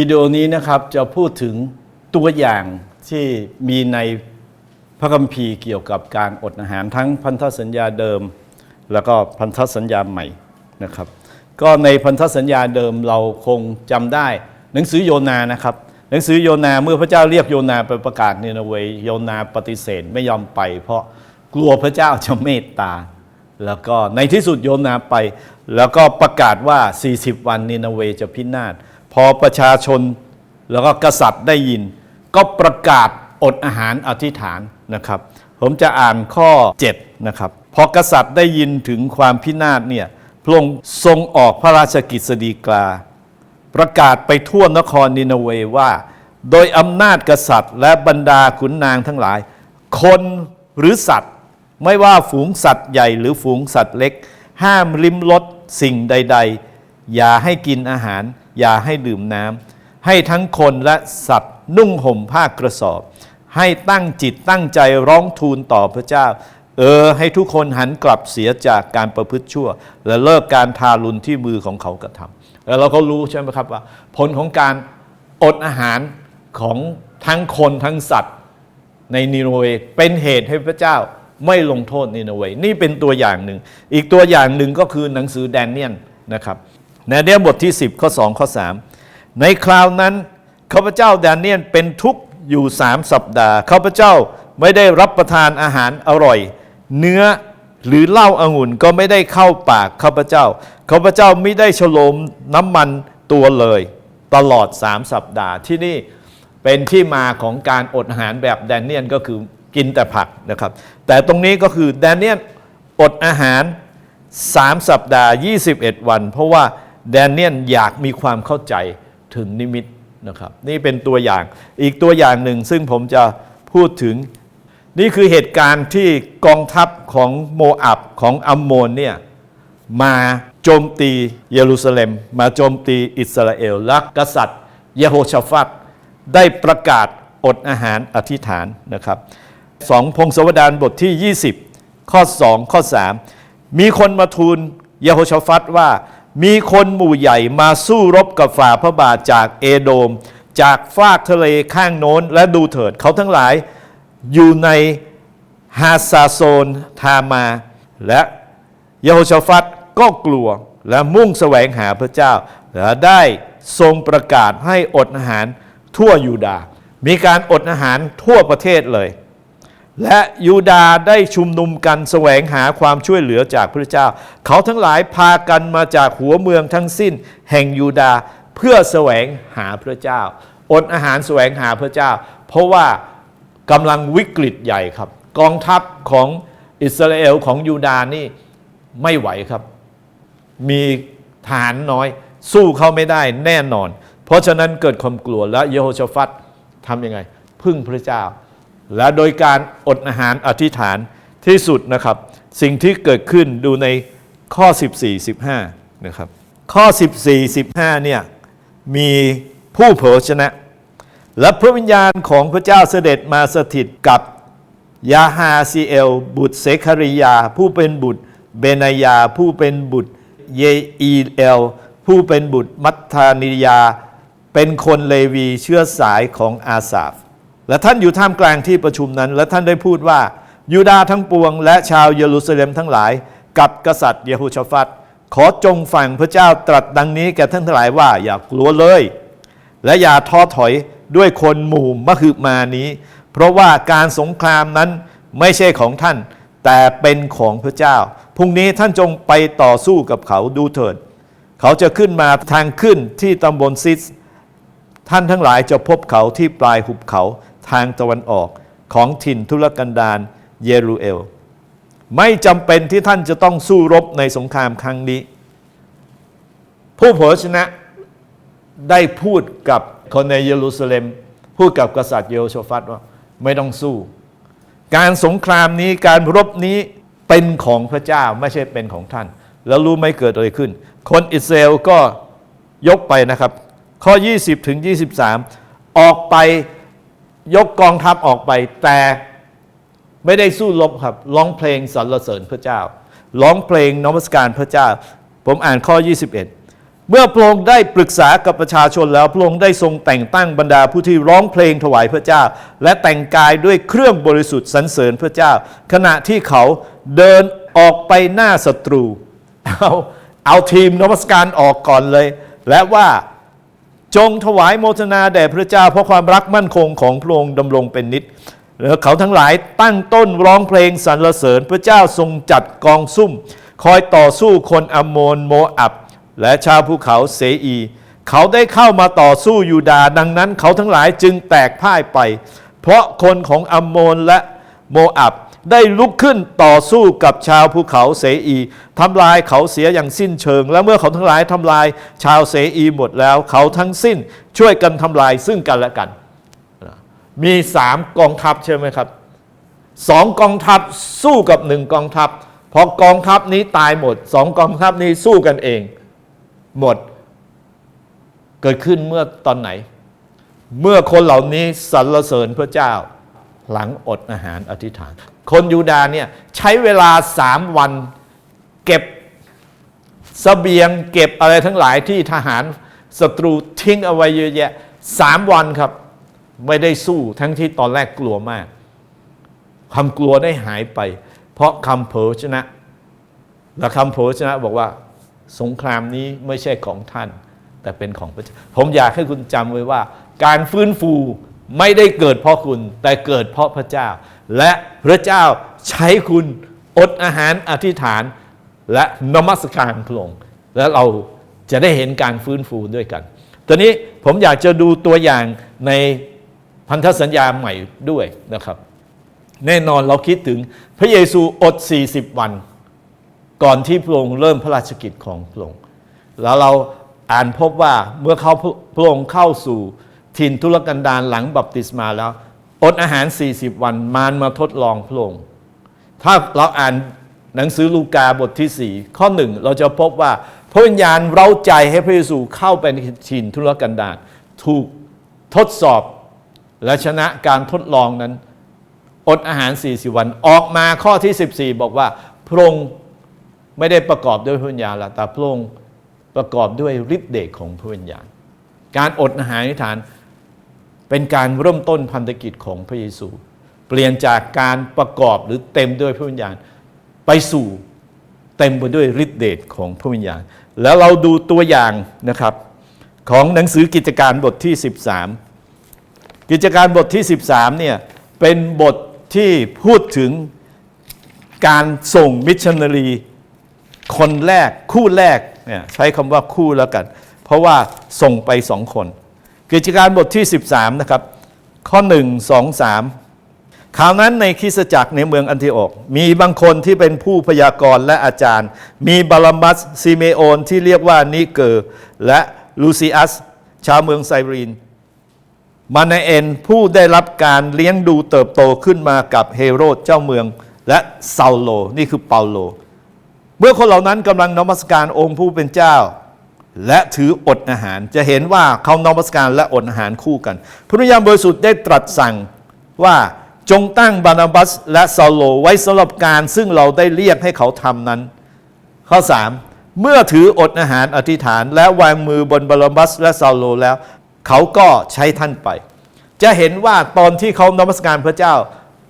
วิดีโอนี้นะครับจะพูดถึงตัวอย่างที่มีในพระคัมภีร์เกี่ยวกับการอดอาหารทั้งพันธสัญญาเดิม แล้วก็พันธสัญญาใหม่นะครับ ก็ในพันธสัญญาเดิมเราคงจำได้ หนังสือโยนานะครับ หนังสือโยนาเมื่อพระเจ้าเรียกโยนาไปประกาศนินเวยโยนาปฏิเสธไม่ยอมไป เพราะกลัวพระเจ้าจะเมตตา แล้วก็ในที่สุดโยนาไป แล้วก็ประกาศว่า 40 วันนินเวยจะพินาศ พอประชาชนแล้วก็กษัตริย์ได้ยิน ก็ประกาศอดอาหารอธิษฐานนะครับ ผมจะอ่านข้อ 7 นะครับ พอกษัตริย์ได้ยินถึงความพินาศเนี่ยพระองค์ทรงออกพระราชกิจสดีกา ประกาศไปทั่วนครนินเวว่า โดยอำนาจกษัตริย์ และบรรดาขุนนางทั้งหลาย คนหรือสัตว์ไม่ว่าฝูงสัตว์ใหญ่หรือฝูงสัตว์เล็ก ห้ามลิ้มรสสิ่งใด ๆ อย่าให้กินอาหาร อย่าให้ดื่มน้ำให้ทั้งคนและสัตว์นุ่งห่มผ้ากระสอบ ให้ตั้งจิตตั้งใจร้องทูลต่อพระเจ้า เออ ให้ทุกคนหันกลับเสียจากการประพฤติชั่ว และเลิกการทารุณที่มือของเขากระทำแล้วเราก็รู้ใช่ไหมครับว่า ผลของการอดอาหารของทั้งคนทั้งสัตว์ในนิโนเวเป็นเหตุให้พระเจ้าไม่ลงโทษนิโนเวนี่เป็นตัวอย่างหนึ่ง อีกตัวอย่างหนึ่งก็คือหนังสือแดเนียลนะครับ ในเนียบทที่ 10 ข้อ 2 ข้อ 3 ในคราวนั้นข้าพเจ้าแดเนียลเป็นทุกข์อยู่สามสัปดาห์ข้าพเจ้าไม่ได้รับประทานอาหารอร่อย เนื้อหรือเหล้าอางุ่นก็ไม่ได้เข้าปากข้าพเจ้าข้าพเจ้าไม่ได้ฉลมน้ำมันตัวเลย ตลอดสามสัปดาห์ที่นี่เป็นที่มาของการอดอาหารแบบแดนเนียลก็คือกินแต่ผักนะครับ แต่ตรงนี้ก็คือแดนเนียลอดอาหาร 3 สัปดาห์ 21 วัน เพราะว่า แดเนียลอยากมีความเข้าใจถึงนิมิตนะครับ นี่เป็นตัวอย่างอีกตัวอย่างหนึ่งซึ่งผมจะพูดถึง นี่คือเหตุการณ์ที่กองทัพของโมอับของอัมโมนเนี่ยมาโจมตีเยรูซาเล็ม มาโจมตีอิสราเอลและกษัตริย์เยโฮชาฟัตได้ประกาศอดอาหารอธิษฐานนะครับสองพงศาวดารบทที่ 20 ข้อ 2 ข้อ 3 มีคนมาทูลเยโฮชาฟัตว่า มีคนหมู่ใหญ่มาสู้รบกับฝ่าพระบาทจากเอโดม จากฟากทะเลข้างโน้น และดูเถิดเขาทั้งหลายอยู่ในฮาซาโซนทามา และเยโฮชาฟัตก็กลัวและมุ่งแสวงหาพระเจ้า และได้ทรงประกาศให้อดอาหารทั่วยูดาห์มีการอดอาหารทั่วประเทศเลย และยูดาห์ได้ชุมนุมกันแสวงหาความช่วยเหลือจากพระเจ้า เขาทั้งหลายพากันมาจากหัวเมืองทั้งสิ้น แห่งยูดาห์เพื่อแสวงหาพระเจ้า อดอาหารแสวงหาพระเจ้า เพราะว่ากำลังวิกฤตใหญ่ครับ กองทัพของอิสราเอลของยูดาห์นี่ไม่ไหวครับ มีฐานน้อย สู้เขาไม่ได้แน่นอน เพราะฉะนั้นเกิดความกลัวและเยโฮชาฟัตทำยังไง พึ่งพระเจ้า และโดยการอดอาหารอธิษฐานที่สุดนะครับ สิ่งที่เกิดขึ้นดูในข้อ 14 15นะครับข้อ 14 15เนี่ยมีผู้เผยชนะ และพระวิญญาณของพระเจ้าเสด็จมาสถิตกับยาฮาซีเอล บุตรเซคาริยา ผู้เป็นบุตรเบนายา ผู้เป็นบุตรเยอีเอล ผู้เป็นบุตรมัทธานิยา เป็นคนเลวีเชื้อสายของอาสาฟ และท่านอยู่ท่ามกลางที่ประชุมนั้น และท่านได้พูดว่ายูดาห์ทั้งปวง และชาวเยรูซาเล็มทั้งหลาย กับกษัตริย์เยโฮชาฟัตขอจงฟังพระเจ้าตรัสดังนี้แก่ท่านทั้งหลายว่าอย่ากลัวเลย และอย่าท้อถอยด้วยคนหมู่มหึมานี้ เพราะว่าการสงครามนั้นไม่ใช่ของท่าน แต่เป็นของพระเจ้าพรุ่งนี้ท่านจงไปต่อสู้กับเขาดูเถิด เขาจะขึ้นมาทางขึ้นที่ตำบลซิส ท่านทั้งหลายจะพบเขาที่ปลายหุบเขา ทางตะวันออกของถิ่นทุรกันดารเยรูเอล ไม่จำเป็นที่ท่านจะต้องสู้รบในสงครามครั้งนี้ ผู้เผยชนะได้พูดกับคนในเยรูซาเล็ม พูดกับกษัตริย์เยโฮชฟัตว่าไม่ต้องสู้ การสงครามนี้การรบนี้เป็นของพระเจ้าไม่ใช่เป็นของท่าน แล้วรู้ไหมเกิดอะไรขึ้น คนอิสราเอลก็ยกไปนะครับ ข้อ 20 ถึง 23 ออกไป ยกกองทัพออกไปแต่ไม่ได้สู้รบครับร้องเพลงสรรเสริญพระเจ้าร้องเพลงนมัสการพระเจ้า ผมอ่านข้อ 21 เมื่อพระองค์ได้ปรึกษากับประชาชนแล้วพระองค์ได้ทรงแต่งตั้งบรรดาผู้ที่ร้องเพลงถวายพระเจ้า และแต่งกายด้วยเครื่องบริสุทธิ์สรรเสริญพระเจ้า ขณะที่เขาเดินออกไปหน้าศัตรูเอาเอาทีมนมัสการออกก่อนเลย และว่า จงถวายโมทนาแด่พระเจ้า เพราะความรักมั่นคงของพระองค์ดำรงเป็นนิจแล้วเขาทั้งหลายตั้งต้นร้องเพลงสรรเสริญพระเจ้าทรงจัดกองซุ่ม คอยต่อสู้คนอมโมนโมอับ และชาวภูเขาเสอี เขาได้เข้ามาต่อสู้ยูดาห์ดังนั้น เขาทั้งหลายจึงแตกพ่ายไป เพราะคนของอมโมนและโมอับ ได้ลุกขึ้นต่อสู้กับชาวภูเขาเสอีทำลายเขาเสียอย่างสิ้นเชิง และเมื่อเขาทั้งหลายทำลายชาวเสอีหมดแล้ว เขาทั้งสิ้นช่วยกันทำลายซึ่งกันและกัน มีสามกองทัพใช่ไหมครับสองกองทัพสู้กับหนึ่งกองทัพพอกองทัพนี้ตายหมดสองกองทัพนี้สู้กันเอง หมด เกิดขึ้นเมื่อตอนไหน เมื่อคนเหล่านี้สรรเสริญพระเจ้า หลังอดอาหารอธิษฐาน คนยูดาเนี่ยใช้เวลาสามวันเก็บสเสบียงเก็บอะไรทั้งหลายที่ทหารศัตรูทิ้งเอาไว้เยอะแยะสามวันครับ ไม่ได้สู้ทั้งที่ตอนแรกกลัวมาก ความกลัวได้หายไป เพราะคำเผยชนะ และคำเผยชนะบอกว่าสงครามนี้ไม่ใช่ของท่าน แต่เป็นของพระเจ้าผมอยากให้คุณจำไว้ว่า การฟื้นฟู ไม่ได้เกิดเพราะคุณแต่เกิดเพราะพระเจ้า และพระเจ้าใช้คุณอดอาหารอธิษฐานและนมัสการพระองค์และเราจะได้เห็นการฟื้นฟูด้วยกันตอนนี้ผมอยากจะดูตัวอย่างในพันธสัญญาใหม่ด้วยนะครับ แน่นอนเราคิดถึงพระเยซูอด 40 วัน ก่อนที่พระองค์เริ่มพระราชกิจของพระองค์แล้วเราอ่านพบว่าเมื่อเขาพระองค์เข้าสู่ ถิ่นทุรกันดารหลังบัพติศมาแล้ว อดอาหาร 40 วันมารมาทดลองพระองค์ถ้าเราอ่านหนังสือลูกาบทที่ 4 ข้อหนึ่งเราจะพบว่าพระวิญญาณเราใจให้พระเยซูเข้าไปในถิ่นทุรกันดารถูกทดสอบและชนะการทดลองนั้น อดอาหาร 40 วันออกมาข้อที่ 14 บอกว่าพระองค์ไม่ได้ประกอบด้วยพระวิญญาณละแต่พระองค์ประกอบด้วยฤทธิเดชของพระวิญญาณ การอดอาหารอธิษฐาน เป็นการเริ่มต้นพันธกิจของพระเยซู เปลี่ยนจากการประกอบหรือเต็มด้วยพระวิญญาณไปสู่เต็มไปด้วยฤทธิเดชของพระวิญญาณ แล้วเราดูตัวอย่างนะครับของหนังสือกิจการบทที่ 13 กิจการบทที่ 13เนี่ยเป็นบทที่พูดถึงการส่งมิชชันนารีคนแรกคู่แรกเนี่ยใช้คำว่าคู่แล้วกัน เพราะว่าส่งไปสองคน กิจการบทที่ 13 นะครับ ข้อ 1 2 3 คราวนั้นในคริสตจักรในเมืองอันทิโอกมีบางคนที่เป็นผู้พยากรณ์และอาจารย์ มีบาลามัสซิเมโอนที่เรียกว่านิเกอร์และลูซิอัส ชาวเมืองไซรีนมานาเอนผู้ได้รับการเลี้ยงดูเติบโตขึ้นมากับเฮโรดเจ้าเมืองและซาโล นี่คือเปาโล เมื่อคนเหล่านั้นกำลังนมัสการองค์ผู้เป็นเจ้า และถืออดอาหาร จะเห็นว่าเขานมัสการและอดอาหารคู่กัน พระวิญญาณบริสุทธิ์ได้ตรัสสั่งว่าจงตั้งบานาบัสและซาโลไว้สำหรับการซึ่งเราได้เรียกให้เขาทำนั้น ข้อ 3 เมื่อถืออดอาหารอธิษฐาน และวางมือบนบานาบัสและซาโลแล้ว เขาก็ใช้ท่านไป จะเห็นว่าตอนที่เขานมัสการพระเจ้า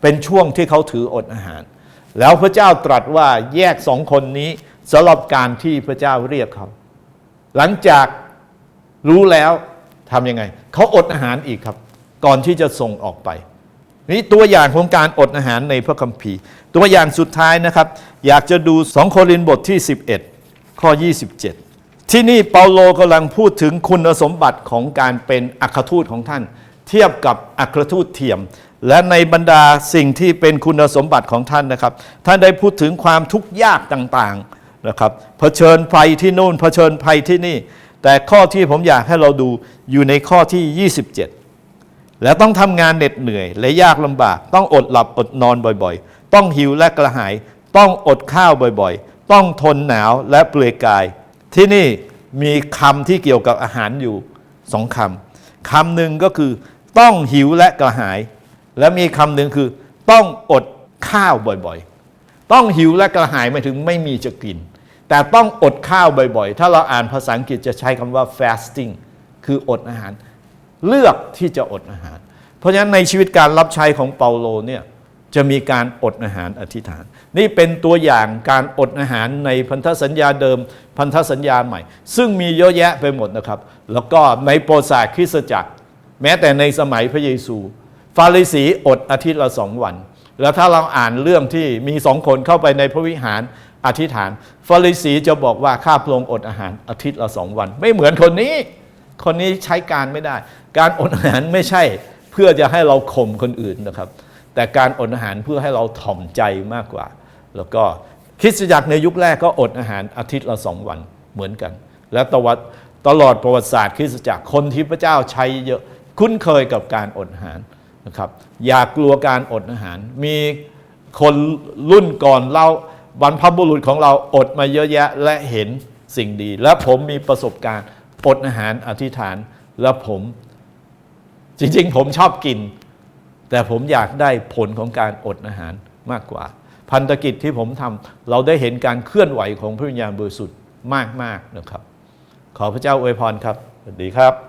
เป็นช่วงที่เขาถืออดอาหาร แล้วพระเจ้าตรัสว่าแยกสองคนนี้สำหรับการที่พระเจ้าเรียกเขา หลังจากรู้แล้วทำยังไง เขาอดอาหารอีกครับ ก่อนที่จะส่งออกไป นี่ตัวอย่างของการอดอาหารในพระคัมภีร์ ตัวอย่างสุดท้ายนะครับ อยากจะดู 2 โครินธ์บทที่ 11 ข้อ 27 ที่นี่เปาโลกำลังพูดถึงคุณสมบัติของการเป็นอัครทูตของท่าน เทียบกับอัครทูตเทียม และในบรรดาสิ่งที่เป็นคุณสมบัติของท่านนะครับ ท่านได้พูดถึงความทุกข์ยากต่างๆ นะครับเผชิญภัยที่นู่นเผชิญภัยที่นี่ แต่ข้อที่ผมอยากให้เราดูอยู่ในข้อที่ 27 แล้วต้องทำงานเหน็ดเหนื่อย และยากลำบาก ต้องอดหลับอดนอนบ่อยๆ ต้องหิวและกระหาย ต้องอดข้าวบ่อยๆ ต้องทนหนาวและเปลือยกาย ที่นี่มีคำที่เกี่ยวกับอาหารอยู่สองคำคำหนึ่งก็คือ ต้องหิวและกระหาย และมีคำหนึ่งคือ ต้องอดข้าวบ่อยๆ ต้องหิวและกระหายหมายถึงไม่มีจะกิน แต่ต้องอดข้าวบ่อยๆ ถ้าเราอ่านภาษาอังกฤษจะใช้คำว่า fasting คืออดอาหาร เลือกที่จะอดอาหาร เพราะฉะนั้นในชีวิตการรับใช้ของเปาโลเนี่ยจะมีการอดอาหารอธิษฐาน นี่เป็นตัวอย่างการอดอาหารในพันธสัญญาเดิม พันธสัญญาใหม่ ซึ่งมีเยอะแยะไปหมดนะครับ แล้วก็ในโปรศาคริสตจักร แม้แต่ในสมัยพระเยซู ฟาริสีอดอาทิตย์ละสองวัน แล้วถ้าเราอ่านเรื่องที่มีสองคนเข้าไปในพระวิหาร อธิษฐานฟาริสีจะบอกว่าข้าพระองค์อดอาหารอาทิตย์ละสองวัน ไม่เหมือนคนนี้ คนนี้ใช้การไม่ได้ การอดอาหารไม่ใช่เพื่อจะให้เราข่มคนอื่นนะครับ แต่การอดอาหารเพื่อให้เราถ่อมใจมากกว่า แล้วก็คริสตจักรในยุคแรกก็อดอาหารอาทิตย์ละสองวันเหมือนกัน และตวัดตลอดประวัติศาสตร์คริสตจักรคนที่พระเจ้าใช้เยอะคุ้นเคยกับการอดอาหารนะครับ อย่ากลัวการอดอาหาร มีคนรุ่นก่อนเรา บรรพบุรุษของเราอดมาเยอะแยะและเห็นสิ่งดี และผมมีประสบการณ์อดอาหารอธิษฐานและผมจริงๆ ผมชอบกิน แต่ผมอยากได้ผลของการอดอาหารมากกว่า พันธกิจที่ผมทำเราได้เห็นการเคลื่อนไหวของพระวิญญาณบริสุทธิ์มากๆนะครับ ขอพระเจ้าอวยพรครับสวัสดีครับ